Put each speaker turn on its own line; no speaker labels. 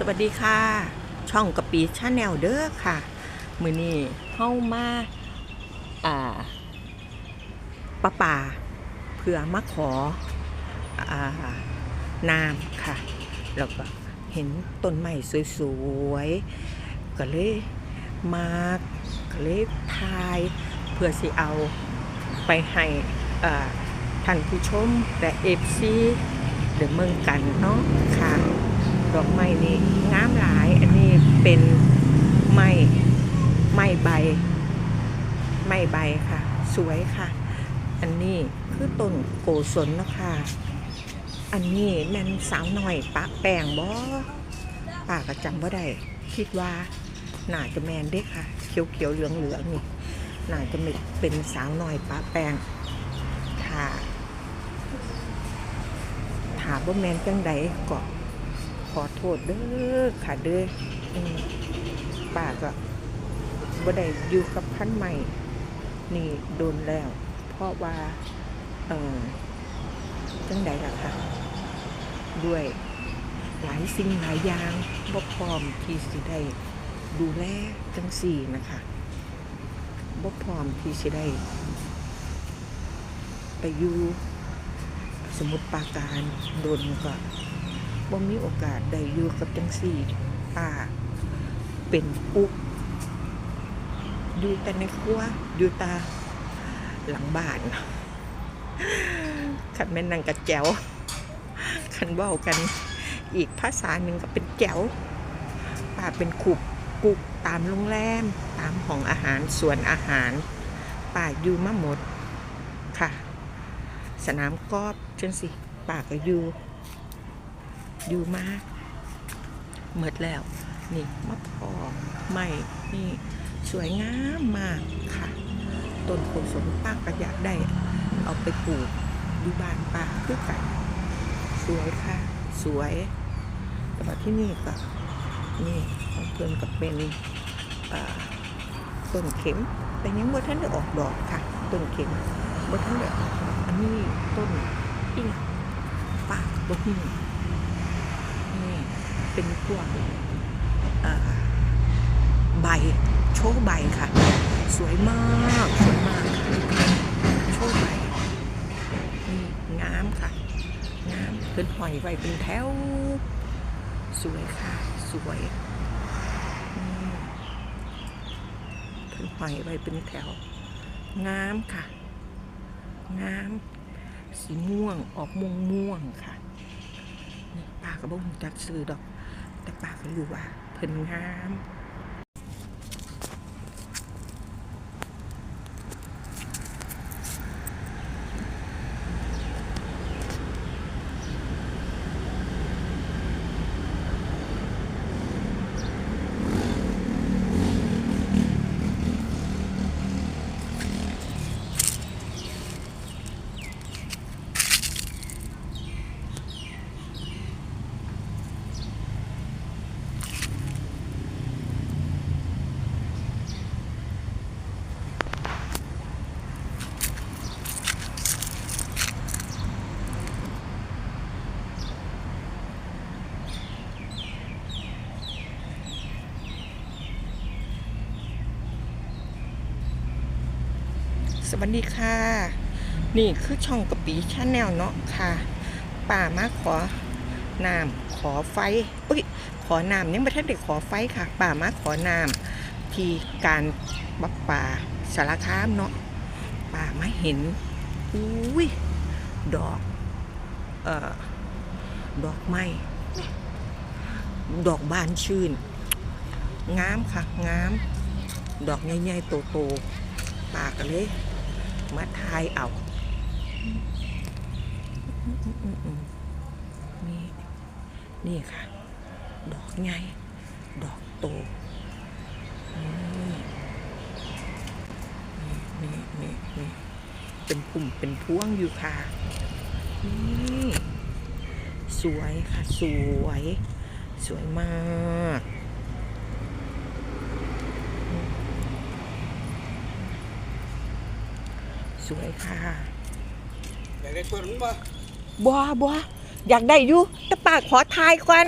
สวัสดีค่ะ ช่องกะปีชาแนลเด้อค่ะ มือนี้เข้ามาอ่าปะป่าเพื่อมาขออ่านามค่ะ แล้วก็เห็นต้นไม้สวยๆ ก็เลยมาก็เลยทายเพื่อสิเอาไปให้ท่านผู้ชมและเอฟซีเดเมืองกันเนาะค่ะ ดอกไม้นี่งามหลาย อันนี้เป็นไม้ไม้ใบ ไม้ใบค่ะ สวยค่ะ อันนี้คือต้นโกศลนะคะ อันนี้แม่นสาวหน่อยปะแป้งบ่ปาก็จำบ่ได้คิดว่าน่าจะแมนเด้ค่ะ เขียวเขียวเหลืองเหลืองนี่น่าจะเป็นสาวหน่อยปะแป้งถ้าถามว่าแมนจังใดก็ข อโทษเด้อค่ะเด้อป้าก็บ่ได้อยู่กับพันใหม่ นี่โดนแล้ว เพราะว่า เออจังใดล่ะค่ะ ด้วยหลายสิ่งหลายอย่างบ่พร้อมที่สิได้ดูแลจังสี่นะคะบ่พร้อมที่สิได้ ไปอยู่สมุดปาการโดนก็ บ่มีโอกาสได้อยู่กับจังสี่ป้าเป็นปุ๊กอยู่แต่ในครัวอยู่ตาหลังบ้านขันแม่นังกับแจ๋วขันเว้ากัน อีกภาษาหนึ่งก็เป็นแจ๋วป้าเป็นขุบกุกตามโรงแรม ตามห้องอาหารสวนอาหารป้าอยู่มาหมดค่ะ สนามกอล์ฟจังสิป้าก็อยู่ อยู่มากเมิดแล้ว นี่มะพร้าวไม่นี่สวยงามมากค่ะต้นโพสมป้าก็อยากได้ เอาไปปลูกอยู่บ้านป้าคือกันสวยค่ะ สวย แต่ว่าที่นี่ก็นี่ของเพื่อนก็เป็นต้นเข็ม แต่ยังบ่ท่านได้ออกดอกค่ะ ต้นเข็มบ่ท่านได้ออกอันนี้ต้นอิงป้าบ่ฮู้นี่ เป็นพวกเอ่อใบโชว์ใบค่ะ สวยมากสวยมากโชว์ใบนี่งามค่ะงามเป็นหอยไว้เป็นแถว สวยค่ะ สวยเป็นหอยไว้เป็นแถว งามค่ะ งามสีม่วงออกม่วงม่วงค่ะนี่ป้าก็บ่รู้จักซื้อดอก แต่ป้าก็รู้ว่าเพิ่นงาม สวัสดีค่ะ นี่คือช่องกะปีชาแนลเนาะค่ะ ป่ามาขอน้ำขอไฟอุ้ยขอน้ำยังไม่ทันได้ขอไฟค่ะ ป่ามาขอน้ำที่การบับป่าสารคามเนาะป่ามาเห็นอุ้ยดอกเอ่อดอกไม้ดอกบานชื่นงามค่ะงาม ดอกใหญ่ๆโตๆปากกันเลย มาทายเอานี่นี่ค่ะ ดอกใหญ่ดอกโตนี่นี่นี่นี่เป็นกลุ่มเป็นพวงอยู่ค่ะ นี่ สวยค่ะ สวย สวยมาก สวยค่ะ
อยากได้ต้นมั้ยบ่
บัวบัวอยากได้อยู่แต่ปากขอทายก่อน